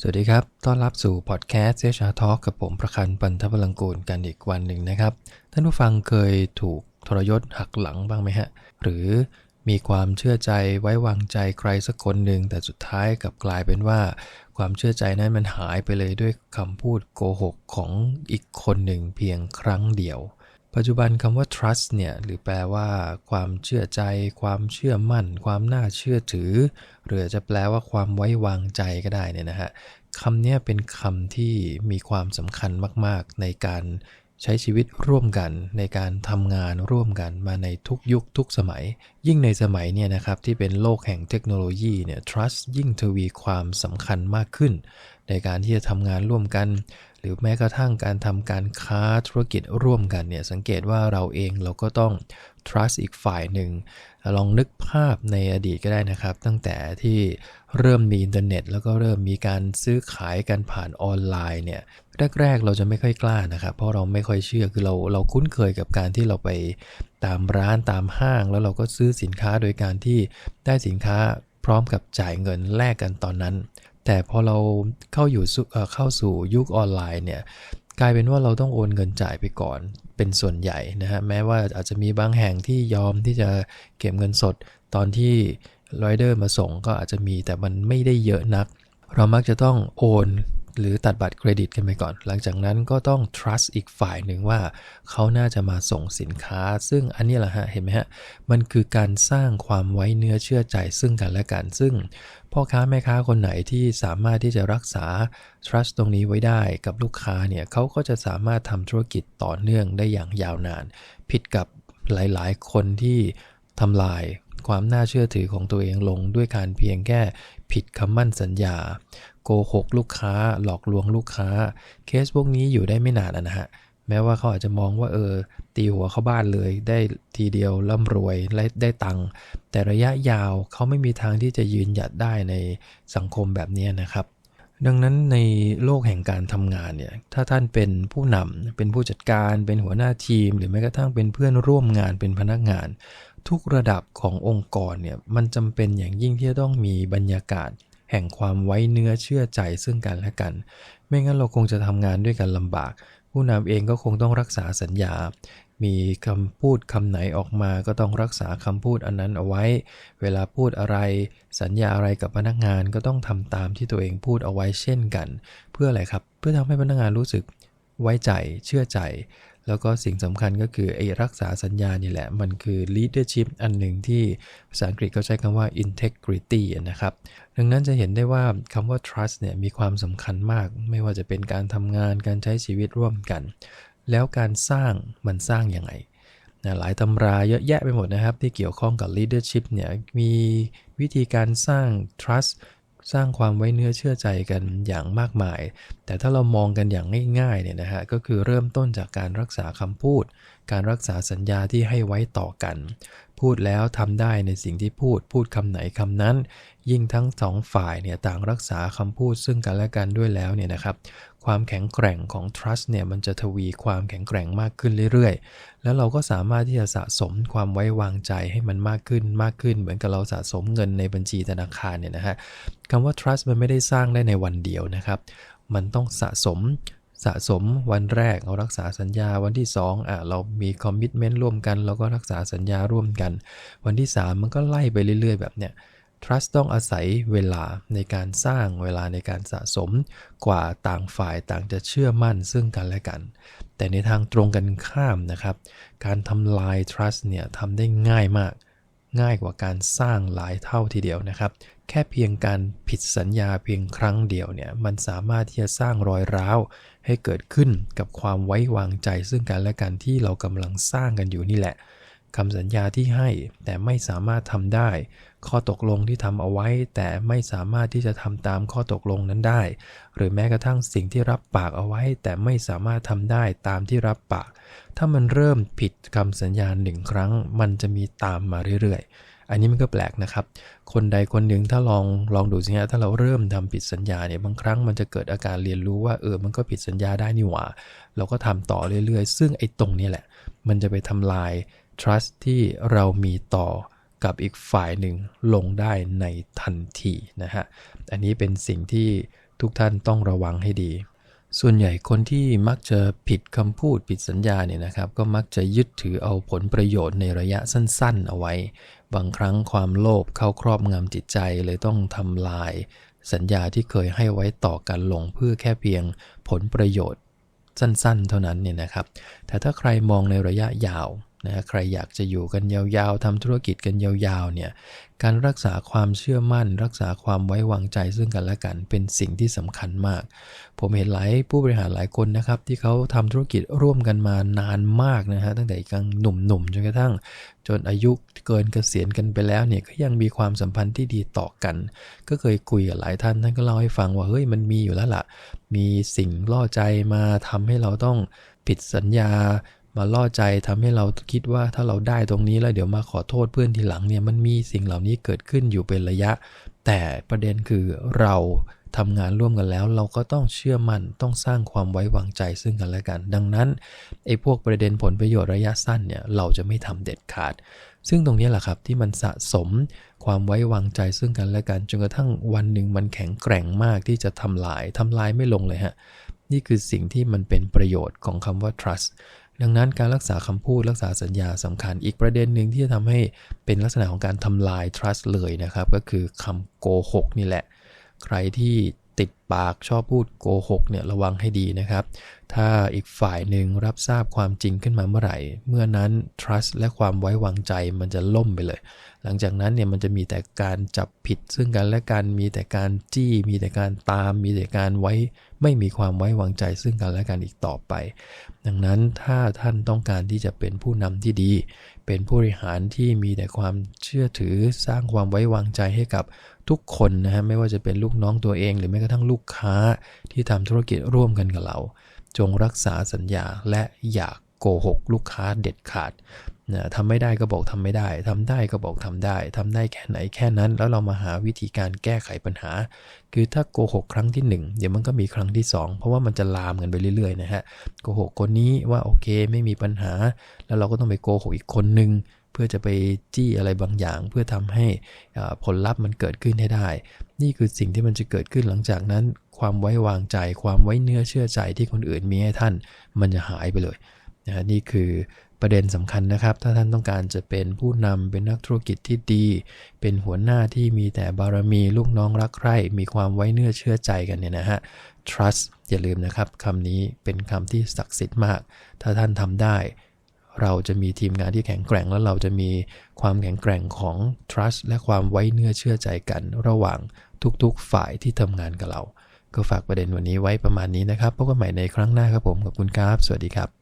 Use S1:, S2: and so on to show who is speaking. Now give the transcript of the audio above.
S1: สวัสดีครับ ต้อนรับสู่พอดแคสต์เซชาทอกับผมประคันปันทพลังกูลกันอีกวันหนึ่งนะครับ ท่านผู้ฟังเคยถูกทรยศหักหลังบ้างไหมฮะ หรือมีความเชื่อใจไว้วางใจใครสักคนหนึ่ง แต่สุดท้ายกลับกลายเป็นว่า ความเชื่อใจนั้นมันหายไปเลยด้วยคำพูดโกหกของอีกคนหนึ่งเพียงครั้งเดียว ปัจจุบันคำว่า trust เนี่ยหรือแปลว่าความเชื่อใจ ความเชื่อมั่น ความน่าเชื่อถือ หรือจะแปลว่าความไว้วางใจก็ได้เนี่ยนะฮะคำนี้เป็นคำที่มีความสำคัญมาก ๆ ในการใช้ชีวิตร่วมกัน ในการทำงานร่วมกันมาในทุกยุคทุกสมัย ยิ่งในสมัยเนี่ยนะครับที่เป็นโลกแห่งเทคโนโลยีเนี่ย trust ยิ่งทวีความสำคัญมากขึ้น ในการที่จะทำงานร่วมกัน หรือแม้กระทั่งการทำการค้าธุรกิจร่วมกันเนี่ยสังเกตว่าเราเองเราก็ต้อง trust อีกฝ่ายหนึ่ง ลองนึกภาพในอดีตก็ได้นะครับ ตั้งแต่ที่เริ่มมีอินเทอร์เน็ต แล้วก็เริ่มมีการซื้อขายกันผ่านออนไลน์เนี่ยแรก ๆ เราจะไม่ค่อยกล้านะครับ เพราะเราไม่ค่อยเชื่อคือเราเราคุ้นเคยกับการที่เราไปตามร้านตามห้าง แล้วเราก็ซื้อสินค้าโดยการที่ได้สินค้าพร้อมกับจ่ายเงินแลกกันตอนนั้น แต่พอเราเข้าอยู่เข้าสู่ยุคออนไลน์เนี่ยกลายเป็นว่าเราต้องโอนเงินจ่ายไปก่อนเป็นส่วนใหญ่นะฮะแม้ว่าอาจจะมีบางแห่งที่ยอมที่จะเก็บเงินสดตอนที่รอยเดอร์มาส่งก็อาจจะมีแต่มันไม่ได้เยอะนัก เรามักจะต้องโอน หรือตัดบัตรเครดิตกันไปก่อน หลังจากนั้นก็ต้อง trust อีกฝ่ายหนึ่งว่า เขาน่าจะมาส่งสินค้า ซึ่งอันนี้แหละฮะ เห็นไหมฮะ มันคือการสร้างความไว้เนื้อเชื่อใจซึ่งกันและกัน ซึ่งพ่อค้าแม่ค้าคนไหนที่สามารถที่จะรักษา trust ตรงนี้ไว้ได้กับลูกค้าเนี่ยเขาก็จะสามารถทำธุรกิจต่อเนื่องได้อย่างยาวนาน ผิดกับหลาย ๆ คนที่ทำลายความน่าเชื่อถือของตัวเองลงด้วยการเพียงแค่ผิดคำมั่นสัญญา โกหกลูกค้า หลอกลวงลูกค้า เคสพวกนี้อยู่ได้ไม่นานนะฮะ แม้ว่าเขาอาจจะมองว่าเออ ตีหัวเข้าบ้านเลย ได้ทีเดียวร่ำรวยและได้ตังค์ แต่ระยะยาวเขาไม่มีทางที่จะยืนหยัดได้ในสังคมแบบนี้นะครับ ดังนั้นในโลกแห่งการทำงานเนี่ย ถ้าท่านเป็นผู้นำ เป็นผู้จัดการ เป็นหัวหน้าทีม หรือแม้กระทั่งเป็นเพื่อนร่วมงาน เป็นพนักงานทุกระดับขององค์กรเนี่ยมันจำเป็นอย่างยิ่งที่จะต้องมีบรรยากาศ แห่งความไว้เนื้อเชื่อใจซึ่งกันและกัน ไม่งั้นเราคงจะทำงานด้วยกันลำบาก ผู้นำเองก็คงต้องรักษาสัญญา มีคำพูดคำไหนออกมาก็ต้องรักษาคำพูดอันนั้นเอาไว้ เวลาพูดอะไร สัญญาอะไรกับพนักงานก็ต้องทำตามที่ตัวเองพูดเอาไว้เช่นกัน เพื่ออะไรครับ เพื่อทำให้พนักงานรู้สึกไว้ใจเชื่อใจ แล้วก็สิ่งสำคัญก็คือไอ้รักษาสัญญานี่แหละ มันคือ leadership อันหนึ่งที่ภาษาอังกฤษเขาใช้คำว่า integrity นะครับ ดังนั้นจะเห็นได้ว่าคำว่า trust เนี่ยมีความสำคัญมาก ไม่ว่าจะเป็นการทำงานการใช้ชีวิตร่วมกัน แล้วการสร้างมันสร้างยังไงนะหลายตำราเยอะแยะไปหมดนะครับ ที่เกี่ยวข้องกับ leadership เนี่ยมีวิธีการสร้าง trust สร้างความไว้เนื้อเชื่อใจกันอย่างมากมาย แต่ถ้าเรามองกันอย่างง่ายๆเนี่ยนะฮะก็คือเริ่มต้นจากการรักษาคำพูด การรักษาสัญญาที่ให้ไว้ต่อกัน พูดแล้วทำได้ในสิ่งที่พูด พูดคำไหนคำนั้น ยิ่งทั้งสองฝ่ายเนี่ยต่างรักษาคำพูดซึ่งกันและกันด้วยแล้วเนี่ยนะครับ ความแข็งแกร่งของ trust เนี่ยมันจะทวีความแข็งแกร่งมากขึ้นเรื่อยๆ แล้วเราก็สามารถที่จะสะสมความไว้วางใจให้มันมากขึ้นมากขึ้น เหมือนกับเราสะสมเงินในบัญชีธนาคารเนี่ยนะฮะคำว่า trust มันไม่ได้สร้างได้ในวันเดียวนะครับ มันต้องสะสมสะสมวันแรกเรารักษาสัญญาวันที่2อะเรามีคอมมิชเมนต์ร่วมกัน เราก็รักษาสัญญาร่วมกัน วันที่ 3 มันก็ไล่ไปเรื่อย ๆ แบบเนี้ย trust ต้องอาศัยเวลาในการสร้างเวลาในการสะสมกว่าต่างฝ่ายต่างจะเชื่อมั่นซึ่งกันและกัน แต่ในทางตรงกันข้ามนะครับ การทำลาย trust เนี่ยทำได้ง่ายมาก ง่ายกว่าการสร้างหลายเท่าทีเดียวนะครับ แค่เพียงการผิดสัญญาเพียงครั้งเดียวเนี่ยมันสามารถที่จะสร้างรอยร้าว ให้เกิดขึ้นกับความไว้วางใจซึ่งกันและกันที่เรากำลังสร้างกันอยู่นี่แหละคำสัญญาที่ให้แต่ไม่สามารถทำได้ ข้อตกลงที่ทำเอาไว้ แต่ไม่สามารถที่จะทำตามข้อตกลงนั้นได้ หรือแม้กระทั่งสิ่งที่รับปากเอาไว้ แต่ไม่สามารถทำได้ตามที่รับปาก ถ้ามันเริ่มผิดคำสัญญาหนึ่งครั้ง มันจะมีตามมาเรื่อยๆ อันนี้มันก็แปลกนะครับ คนใดคนหนึ่งถ้าลองลองดูสิฮะถ้าเราเริ่มทำผิดสัญญาเนี่ยบางครั้งมันจะเกิดอาการเรียนรู้ว่าเออมันก็ผิดสัญญาได้นี่หว่า เราก็ทำต่อเรื่อยๆ ซึ่งไอ้ตรงนี้แหละ มันจะไปทำลาย trust ที่เรามีต่อ กับอีกฝ่ายหนึ่งลงได้ในทันทีนะฮะ อันนี้เป็นสิ่งที่ทุกท่านต้องระวังให้ดี ส่วนใหญ่คนที่มักจะผิดคำพูดผิดสัญญาเนี่ยนะครับ ก็มักจะยึดถือเอาผลประโยชน์ในระยะสั้น ๆ เอาไว้ บางครั้งความโลภเข้าครอบงำจิตใจเลยต้องทำลาย สัญญาที่เคยให้ไว้ต่อกันลงเพื่อแค่เพียงผลประโยชน์สั้น ๆ เท่านั้นเนี่ยนะครับ แต่ถ้าใครมองในระยะยาว นะใครอยากจะอยู่กันยาวๆทำธุรกิจกันยาวๆเนี่ยการรักษาความเชื่อมั่น รักษาความไว้วางใจซึ่งกันและกันเป็นสิ่งที่สำคัญมาก ผมเห็นหลายผู้บริหารหลายคนนะครับ ที่เขาทำธุรกิจร่วมกันมานานมากนะฮะตั้งแต่ยังหนุ่มๆจนกระทั่ง จนอายุเกินเกษียณกันไปแล้วเนี่ยก็ยังมีความสัมพันธ์ที่ดีต่อกัน ก็เคยคุยกับหลายท่านท่านก็เล่าให้ฟังว่าเฮ้ยมันมีอยู่แล้วล่ะมีสิ่งล่อใจมาทำให้เราต้องผิดสัญญา มาล่อใจทำให้เราคิดว่าถ้าเราได้ตรงนี้แล้วเดี๋ยวมาขอโทษเพื่อนทีหลังเนี่ยมันมีสิ่งเหล่านี้เกิดขึ้นอยู่เป็นระยะ แต่ประเด็นคือเราทำงานร่วมกันแล้วเราก็ต้องเชื่อมั่นต้องสร้างความไว้วางใจซึ่งกันและกัน ดังนั้นไอ้พวกประเด็นผลประโยชน์ระยะสั้นเนี่ยเราจะไม่ทำเด็ดขาด ซึ่งตรงนี้แหละครับที่มันสะสมความไว้วางใจซึ่งกันและกันจนกระทั่งวันหนึ่งมันแข็งแกร่งมากที่จะทำลายทำลายไม่ลงเลยฮะนี่คือสิ่งที่มันเป็นประโยชน์ของคำว่า trust ดังนั้นการรักษาคำพูดรักษาสัญญาสำคัญ อีกประเด็นหนึ่งที่จะทำให้เป็นลักษณะของการทำลาย trust เลยนะครับ ก็คือคำโกหกนี่แหละ ใครที่ ติดปากชอบพูดโกหกเนี่ยระวังให้ดีนะครับ ถ้าอีกฝ่ายหนึ่งรับทราบความจริงขึ้นมาเมื่อไหร่ เมื่อนั้น trust และความไว้วางใจมันจะล่มไปเลย หลังจากนั้นเนี่ยมันจะมีแต่การจับผิดซึ่งกันและกันมีแต่การจี้ มีแต่การตาม มีแต่การไว้ไม่มีความไว้วางใจซึ่งกันและกันอีกต่อไป ดังนั้นถ้าท่านต้องการที่จะเป็นผู้นำที่ดี เป็นผู้บริหารที่มีแต่ความเชื่อถือสร้างความไว้วางใจให้กับ ทุกคนนะฮะไม่ว่าจะเป็นลูกน้องตัวเอง หรือแม้กระทั่งลูกค้าที่ทำธุรกิจร่วมกันกับเรา จงรักษาสัญญาและอย่าโกหกลูกค้าเด็ดขาด นะทำไม่ได้ก็บอกทำไม่ได้ทำได้ก็บอกทำได้ทำได้แค่ไหนแค่นั้น แล้วเรามาหาวิธีการแก้ไขปัญหา คือถ้าโกหกครั้งที่ 1 เดี๋ยวมันก็มีครั้งที่ 2 เพราะว่ามันจะลามกันไปเรื่อยๆนะฮะโกหกคนนี้ว่าโอเคไม่มีปัญหา แล้วเราก็ต้องไปโกหกอีกคนนึงเพื่อจะไปจี้อะไรบางอย่าง เพื่อทำให้ผลลัพธ์มันเกิดขึ้นให้ได้ นี่คือสิ่งที่มันจะเกิดขึ้นหลังจากนั้น ความไว้วางใจ ความไว้เนื้อเชื่อใจที่คนอื่นมีให้ท่าน มันจะหายไปเลยนะนี่คือ ประเด็นสำคัญนะครับ ถ้าท่านต้องการจะเป็นผู้นำเป็นนักธุรกิจที่ดี เป็นหัวหน้าที่มีแต่บารมีลูกน้องรักใคร่มีความไว้เนื้อเชื่อใจกันเนี่ยนะฮะ trust อย่าลืมนะครับคำนี้เป็นคำที่ศักดิ์สิทธิ์มาก ถ้าท่านทำได้ เราจะมีทีมงานที่แข็งแกร่ง แล้วเราจะมีความแข็งแกร่งของ trust และความไว้เนื้อเชื่อใจกัน ระหว่างทุกๆฝ่ายที่ทำงานกับเรา ก็ฝากประเด็นวันนี้ไว้ประมาณนี้นะครับพบกันใหม่ในครั้งหน้าครับผมขอบคุณครับ สวัสดีครับ